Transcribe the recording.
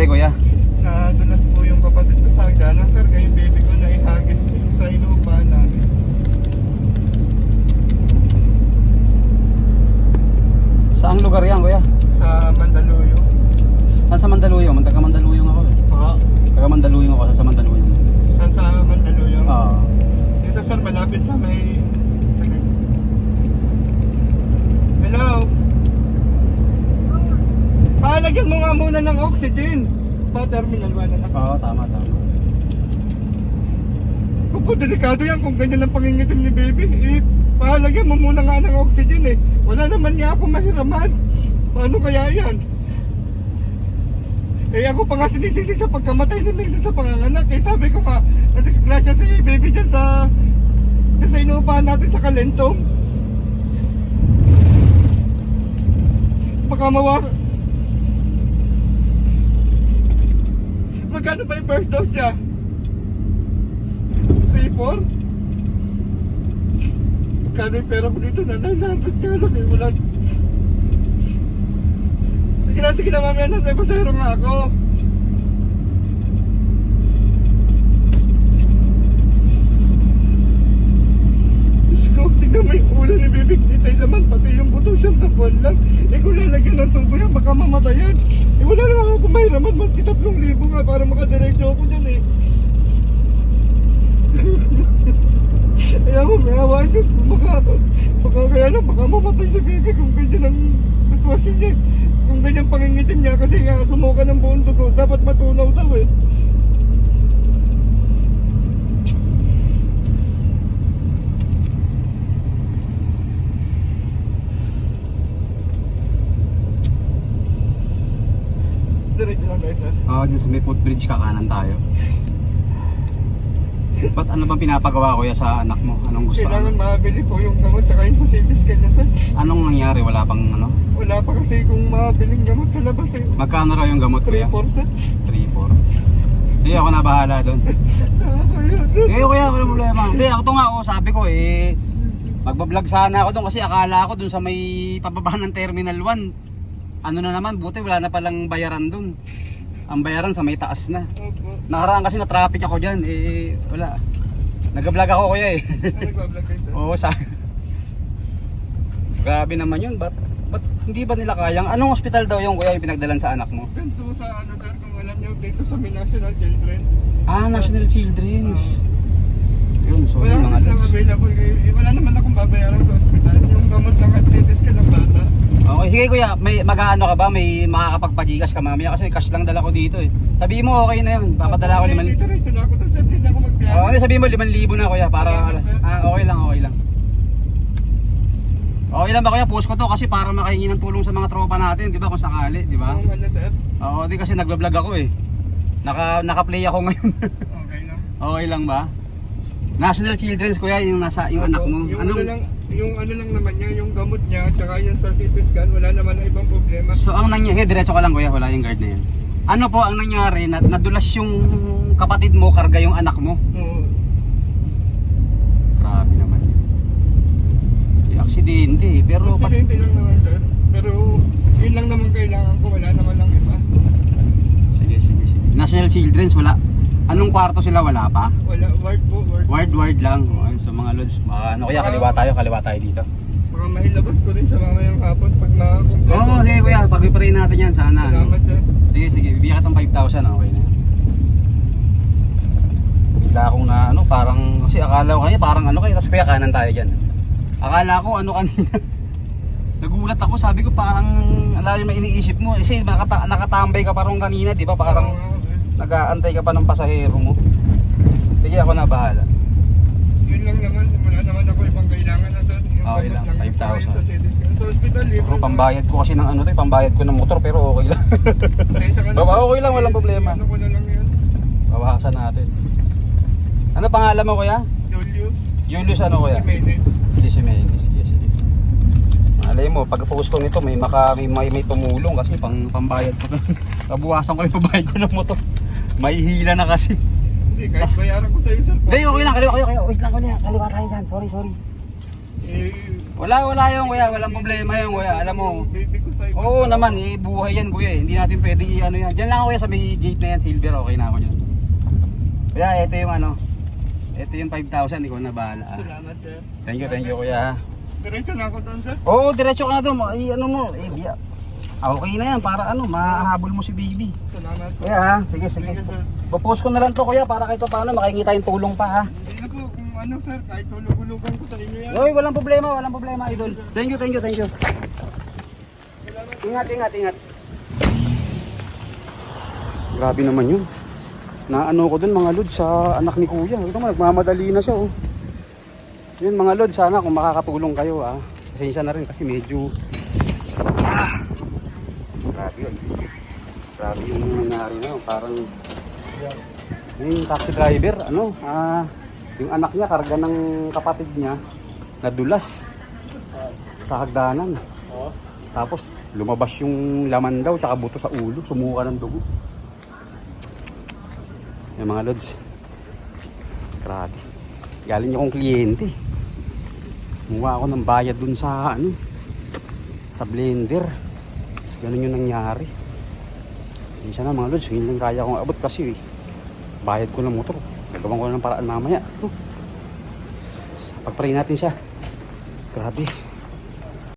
nangyari kuya? Nadulas po yung kapatid ko sa hagdanan. Karga yung baby ko na ihagis sa inuupa namin. Saang lugar yan kuya? Sa Mandaluyong. Saan sa Mandaluyong? Taga Mandaluyong ako eh. Oo. Taga Mandaluyong ako, sa Mandaluyong? Saan sa Mandaluyong? Oo. Dito sir, malapit sa may... Sa... Hello? Palagyan mo nga muna ng oxygen. Pa terminal 1 na Oo, tama, tama. Kung delikado yan kung ganyan ang pangingitim ni baby. Eh, pahalagyan mo muna nga ng oxygen eh. Wala naman nga ako mahiraman. Paano kaya yan? Eh ako pa nga sinisisi sa pagkamatay ni Mason sa panganganak. Eh sabi ko nga, na-disgrasya si baby dyan sa... Dyan sa inuupahan natin sa Kalentong. Baka mawa... Magkano ba yung first dose niya? 3-4? Magkano yung pera ko dito na nanapit ka lang eh, wala. Sige na, sige na mamaya na, may pasahero nga ako. Tignan mo yung ulo ni Bibig dito yung laman, pati yung buto siyang kabuan lang. Eh kung lalagyan ng tubo yan, baka mamatayan. Ako mahiraman, maski tatlong libo nga para makadiretso ako dyan eh. Kaya mo, may awa Diyos kung baka, baka kaya lang, baka mamatay si Bebe kung ganyan ang sitwasyon niya. Kung ganyan pangingitin niya kasi nga sumuka ng buong dugo, dapat matunaw daw eh. Guys ah. Oo, dyan sa may footbridge kakanan tayo. Ba't ano bang pinapagawa kuya sa anak mo? Anong gusto? Kailangan mabili po yung gamot tsaka yung sa CT scan niya sir. Anong nangyari? Wala pang ano? Wala pa kasi kung mabiling gamot sa labas eh. Magkano raw yung gamot kuya? 3% 3-4. Hindi ako na bahala doon. Eh kuya, wala problema. Hindi, ako to nga, oh, sabi ko eh, magbablog sana ako doon kasi akala ko doon sa may pababa ng Terminal 1. Ano na naman, buti wala na palang bayaran doon. Ang bayaran sa may taas na. Opo. Nakaraan kasi na traffic ako dyan, eh wala. Nag-vlog ako kuya eh. Ano nagbablog kayo? Oo, sa... Grabe naman yun, ba't, ba't hindi ba nila kayang? Anong hospital daw yung kuya yung pinagdalan sa anak mo? Ganito sa ano sir, kung alam niyo dito sa may National Children. Ah, National Children's. Yun, sorry Wala mga lang lods. available. Eh, wala naman akong babayaran sa ospital. Yung gamot lang at CT scan ng bata. Sige kuya, may mag-ano ka ba? May makakapagpagigas ka mamaya kasi cash lang dala ko dito eh. Sabihin mo okay na yun, papadala ko liman. Dito rin, na ako sir, hindi na ako magbiyahe. Oo, oh, sabihin mo 5,000 na kuya para ah okay lang, okay lang. Okay lang ba kuya? Post ko to kasi para makahingi ng tulong sa mga tropa natin, 'di ba? Kung sakali, 'di ba? Kung ano sir, Oo, di kasi nagba-vlog ako eh. Naka naka-play ako ngayon. okay lang. okay lang ba? National Children's kuya, yung nasa yung anak mo. Yung Anong ano lang, yung ano lang naman niya, yung gamot niya, tsaka yung sa CT scan, wala naman na ibang problema. So ang nangyari, diretso ka lang kuya, wala yung guard na yan. Ano po ang nangyari? Na, nadulas yung kapatid mo, karga yung anak mo. Oo. Grabe naman. Yung aksidente eh. Pero Aksidente lang naman sir. Pero yun lang naman kailangan ko, wala naman lang iba. Sige, sige, sige. National Children's, wala. Anong kwarto sila? Wala pa? Wala, ward po, ward. Ward, ward lang. Ayun, so mga lods, baka ano kaya, kaliwa tayo, kaliwa tayo dito. Baka mahilabas ko rin sa mamayang hapon pag makakompleto. Oo, oh, sige kuya, pag-pray natin yan sana. Ano? Salamat sir. Sige, sige, bibigyan ka ng 5,000, okay na. Bigla akong na, ano, parang, kasi akala ko kanya, parang ano kayo, tapos kuya kanan tayo dyan. Akala ko, ano kanina, nagulat ako, sabi ko parang, alalim na iniisip mo, kasi nakata nakatambay ka parang kanina, di ba, parang. Nag-aantay ka pa ng pasahero mo. Sige, ako na bahala. Yun lang naman, wala naman ako ibang kailangan na. Yung Okay lang, 5,000. tsaka yung Sa. Sa hospital, libre. Pero pambayad ko kasi ng ano to, eh, pambayad ko ng motor, pero okay lang. Pasensya ka na, Baba, okay lang, walang problema. Ano ko na lang yun. Bawasan natin. Ano pangalan mo kuya? Julius, Julius ano kuya? Jimenez. Feliz Jimenez. Sige, sige. Malay mo, pag post ko nito, may, maka, may, may, may tumulong kasi pang pambayad ko. Nabuwasan ko yung pambayad ko ng motor. May hila na kasi. Hindi, kahit bayaran ko sa'yo sir. Hindi, okay lang. Kaliwa, kaliwa, kaliwa. Wait lang, kaliwa. Kaliwa tayo dyan. Sorry, sorry. Eh, Wala, wala yung kuya. Walang problema yung kuya. Alam mo. sa Oo naman, eh, buhay yan kuya. eh. Hindi natin pwedeng i-ano yan. Diyan lang ako kuya sa may gate na yan, silver. Okay na ako yan. Kuya, ito yung ano. Ito yung 5,000. Ikaw na bahala. ah. Salamat, sir. Thank you, thank you kuya. Diretso na ako doon, sir. Oo, diretso ka na doon. I, ano mo, eh, biya. Okay na yan, para ano, mahabol mo si baby. Salamat. Kuya ha, sige, sige. You, sir. Popost ko na lang to kuya para kahit pa paano makikita yung tulong pa ha. Hindi na po kung ano, sir. Kahit tulog-ulugan ko sa inyo yan. Oy, walang problema, walang problema idol. Thank you, thank you, thank you. Ingat, ingat, ingat. Grabe naman yun. Naano ko dun mga lod sa anak ni kuya. Ito mo, nagmamadali na siya oh. Yun mga lod, sana kung makakatulong kayo ah. Pasensya na rin kasi medyo... Ah! Grabe yun. Grabe yung nangyari na yun. Parang... Yung taxi driver, ano, ah... yung anak niya, karga ng kapatid niya, nadulas sa hagdanan. Oo. Tapos lumabas yung laman daw tsaka buto sa ulo, sumuka ng dugo. Yung mga lods. Grabe. Galing akong kliyente. Kumuha ako ng bayad dun sa ano sa blender. Ganun yung nangyari. Siya na mga lods, hindi lang kaya kong abot kasi bayad ko ng motor. Gagawin ko ng paraan mamaya. Pagpray natin siya. Grabe.